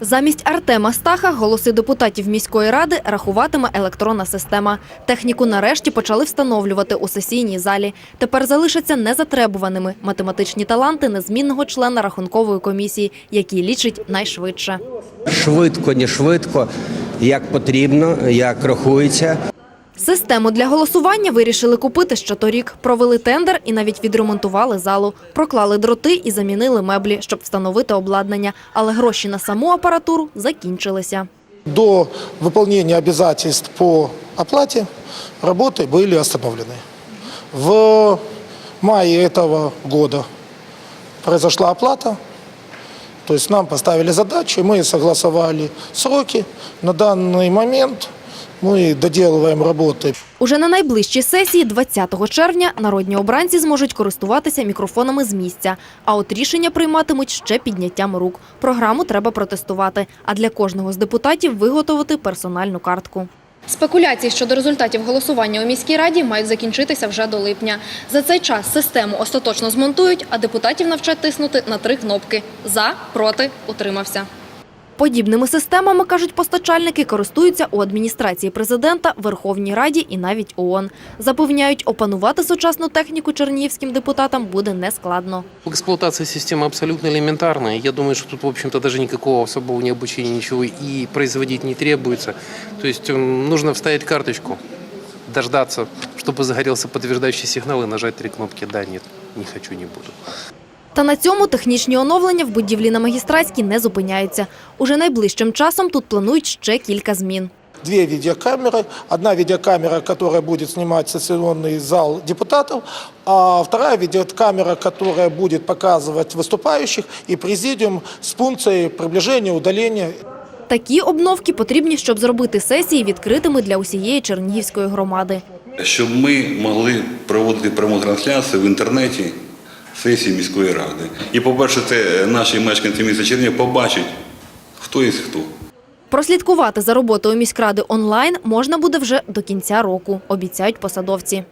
Замість Артема Стаха голоси депутатів міської ради рахуватиме електронна система. Техніку нарешті почали встановлювати у сесійній залі. Тепер залишаться незатребуваними математичні таланти незмінного члена рахункової комісії, який лічить найшвидше. Швидко, не швидко, як потрібно, як рахується. Систему для голосування вирішили купити ще торік. Провели тендер і навіть відремонтували залу. Проклали дроти і замінили меблі, щоб встановити обладнання. Але гроші на саму апаратуру закінчилися. До выполнения обязательств по оплате работы были остановлены. В мае этого года произошла оплата, то есть нам поставили задачу, мы согласовали сроки. На данный момент мы доделываем работы Уже на найближчій сесії 20 червня народні обранці зможуть користуватися мікрофонами з місця. А от рішення прийматимуть ще підняттям рук. Програму треба протестувати, а для кожного з депутатів виготовити персональну картку. Спекуляції щодо результатів голосування у міській раді мають закінчитися вже до липня. За цей час систему остаточно змонтують, а депутатів навчать тиснути на три кнопки: за, проти, утримався. Подібними системами, кажуть постачальники, користуються у адміністрації президента, Верховній Раді і навіть ООН. Запевняють, опанувати сучасну техніку чернігівським депутатам буде нескладно. Эксплуатация системы абсолютно элементарная. Я думаю, что тут, в общем-то, даже никакого особого не обучения, ничего и производить не требуется. То есть м, нужно вставить карточку, дождаться, чтобы загорелся подтверждающий сигнал и нажать три кнопки «Да», «Нет», «Не хочу», «Не буду». Та на цьому технічні оновлення в будівлі на магістратській не зупиняються. Уже найближчим часом тут планують ще кілька змін. две видеокамеры. Одна видеокамера, которая будет снимать сессионный зал депутатов, а вторая видеокамера, которая будет показывать выступающих и президиум с функцией приближения, удаления. Такі обновки потрібні, щоб зробити сесії відкритими для усієї чернігівської громади. щоб ми могли проводити пряму трансляцію в інтернеті сесії міської ради. І, по-перше, наші мешканці міста Чернігів побачать, хто є хто. Прослідкувати за роботою міськради онлайн можна буде вже до кінця року, обіцяють посадовці.